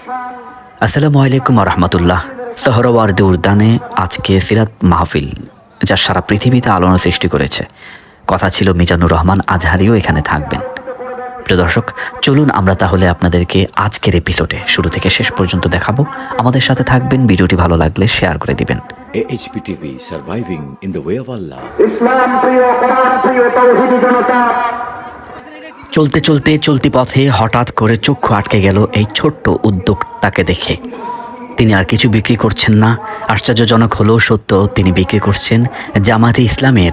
আসসালামু আলাইকুম রহমতুল্লাহ সহরওয়ার্দে উদ্যানে আজকে সিরাত মাহফিল যা সারা পৃথিবীতে আলোড়ন সৃষ্টি করেছে। কথা ছিল মিজানুর রহমান আজহারিও এখানে থাকবেন। প্রিয় দর্শক চলুন আমরা তাহলে আপনাদেরকে আজকের এপিসোডে শুরু থেকে শেষ পর্যন্ত দেখাবো। আমাদের সাথে থাকবেন ভিডিওটি ভালো লাগলে শেয়ার করে দিবেন। Surviving in the way of Allah. ইসলাম প্রিয় কোরআন প্রিয় তৌহিদি জনতা চলতে চলতে চলতি পথে হঠাৎ করে চক্ষু আটকে গেল এই ছোট্ট উদ্যোক্তাকে দেখে। তিনি আর কিছু বিক্রি করছেন না। আশ্চর্যজনক হলেও সত্য তিনি বিক্রি করছেন জামাতে ইসলামের।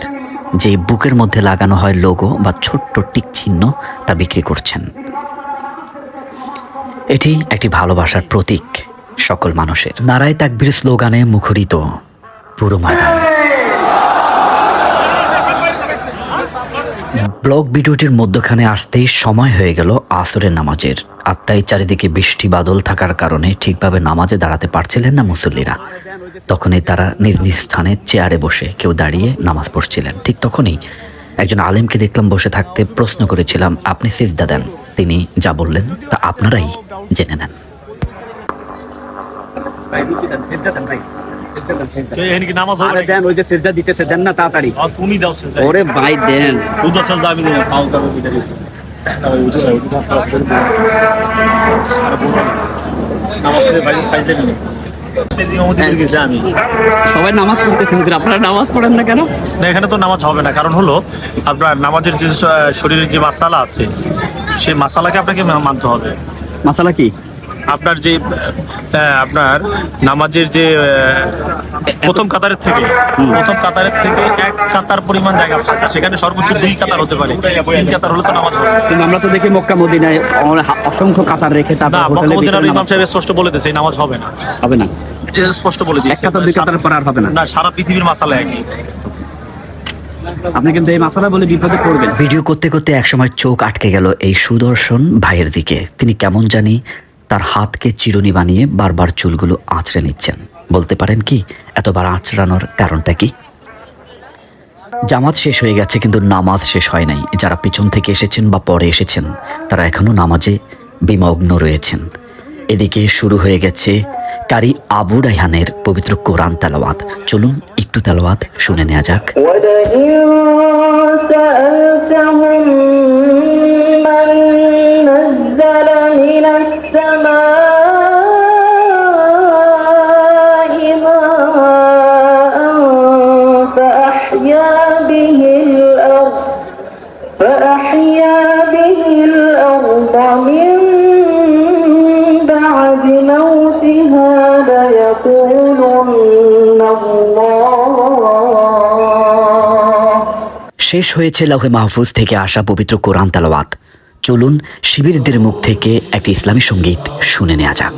যে বুকের মধ্যে লাগানো হয় লোগো বা ছোট্ট টিক চিহ্ন তা বিক্রি করছেন। এটি একটি ভালোবাসার প্রতীক সকল মানুষের। নারায় তাকবীর স্লোগানে মুখরিত পুরো ময়দান। ব্লগ ভিডিওটির মধ্যখানে আসতেই সময় হয়ে গেল আসরের নামাজের। আত্মাই চারিদিকে বৃষ্টি বাদল থাকার কারণে ঠিকভাবে নামাজে দাঁড়াতে পারছিলেন না মুসল্লিরা। তখনই তারা নিজ নিজ স্থানে চেয়ারে বসে কেউ দাঁড়িয়ে নামাজ পড়ছিলেন। ঠিক তখনই একজন আলেমকে দেখলাম বসে থাকতে প্রশ্ন করেছিলাম, আপনি সিজদা দেন? তিনি যা বললেন, তা আপনারাই জেনে নেন। নামাজ হবে দেন ওই যে সেজদা দিতেছে দেন না তাড়াতাড়ি। তুমি দাও সেজদা। ওরে ভাই দেন। উদা সেজদা আমি দেবো। সবাই নামাজ পড়তেছেন কিন্তু আপনারা নামাজ পড়েন না কেন? না এখানে তো নামাজ হবে না। কারণ হলো আপনার নামাজের যে শরীরের যে মাসালা আছে সেই মাসালাকে আপনাকে মানতে হবে। মাসালা কি? আপনার যে আপনার নামাজের যে আহ, প্রথম কাতারের থেকে প্রথম কাতারের থেকে এক কাতার পরিমাণ জায়গা ফাঁকা। সেখানে সর্বোচ্চ দুই কাতার হতে পারে। তিন কাতার হলে তো নামাজ কিন্তু আমরা তো দেখি মক্কা মদিনায় অসংখ্য কাতার রেখে তারপর ইমাম সাহেব স্পষ্ট বলে দিয়েছে নামাজ হবে না। হবে না। স্পষ্ট বলে এক দিয়েছে কাতার দুই কাতার পর আর হবে না। না সারা পৃথিবীর মাসালা একই। আপনি কিন্তু এই মাসালা বলে বিপদে পড়বেন। ভিডিও করতে করতে একসময় চোখ আটকে গেল এই সুদর্শন ভাইয়ের দিকে। তিনি কেমন জানি তার হাতকে চিরুনি বানিয়ে বারবার চুলগুলো আঁচড়ে নিচ্ছেন। বলতে পারেন কি, এতবার আঁচড়ানোর কারণটা কি? জামাত শেষ হয়ে গেছে কিন্তু নামাজ শেষ হয় নাই। যারা পিছন থেকে এসেছেন বা পরে এসেছেন, তারা এখনও নামাজে বিমগ্ন রয়েছেন। এদিকে শুরু হয়ে গেছে কারি আবু রাইহানের পবিত্র কোরআন তেলাওয়াত। চলুন একটু তেলাওয়াত শুনে নেওয়া যাক। الأرض من بعد موتها ليقولن الله শেষ হয়েছে লৌহে মাহফুজ থেকে আসা পবিত্র কোরআন তালাওয়াত চলুন শিবিরদের মুখ থেকে একটি ইসলামী সঙ্গীত শুনে নেওয়া যাক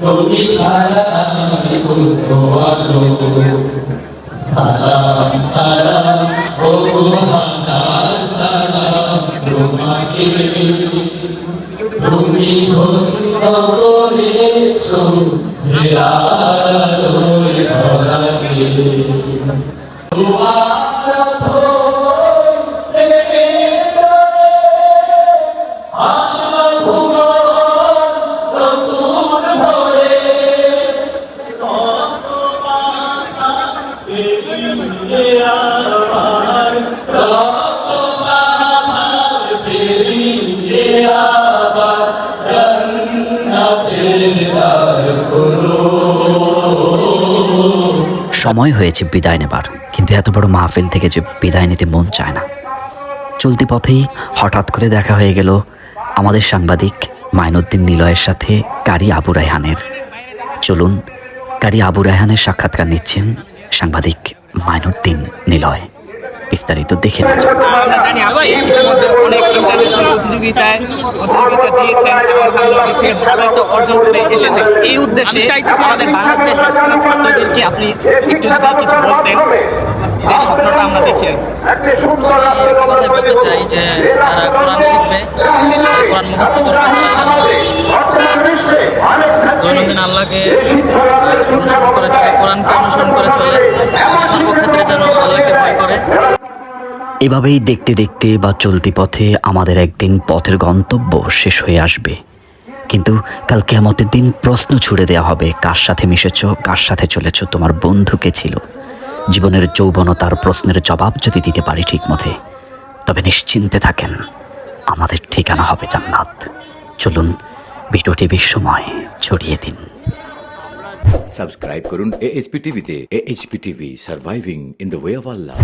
তুমি সালামি করো আলো সালাম সালাম ও হাজার সালাম তোমাকে তুমি ধন্য করেছ হেরা সময় হয়েছে বিদায় নেবার, কিন্তু এত বড় মাহফিল থেকে যে বিদায় নিতে মন চায় না। চলতি পথেই হঠাৎ করে দেখা হয়ে গেল আমাদের সাংবাদিক মাইনুদ্দিন নিলয়ের সাথে কারি আবু রায়হানের। চলুন কারি আবু রায়হানের সাক্ষাৎকার নিচ্ছেন সাংবাদিক মাইনুদ্দিন নিলয়। বিস্তারিত দেখে এসেছেন। এই উদ্দেশ্যে আমাদের বাংলাদেশের ছাত্রদেরকে আপনি একটু যদি কিছু বলতেন যে স্বপ্নটা আমরা দেখি বলতে চাই যে যারা কোরআন শিখবে কোরআন মুখস্থ করবে দৈনন্দিন আল্লাহকে অনুসরণ করে চলে, কোরআনকে অনুসরণ করে চলে। সর্বক্ষেত্রে যেন আল্লাহকে ভয় করে। এভাবেই দেখতে দেখতে বা চলতি পথে আমাদের একদিন পথের গন্তব্য শেষ হয়ে আসবে। কিন্তু কাল কেমতের দিন প্রশ্ন ছুড়ে দেওয়া হবে, কার সাথে মিশেছ, কার সাথে চলেছ, তোমার বন্ধুকে ছিল? জীবনের যৌবনতার প্রশ্নের জবাব যদি দিতে পারি ঠিক মতে তবে নিশ্চিন্তে থাকেন, আমাদের ঠিকানা হবে জান্নাত। চলুন ভিডিওটি বিশ্বময় ছড়িয়ে দিন। সাবস্ক্রাইব করুন এএইচপি টিভিতে AHP TV surviving in the way of Allah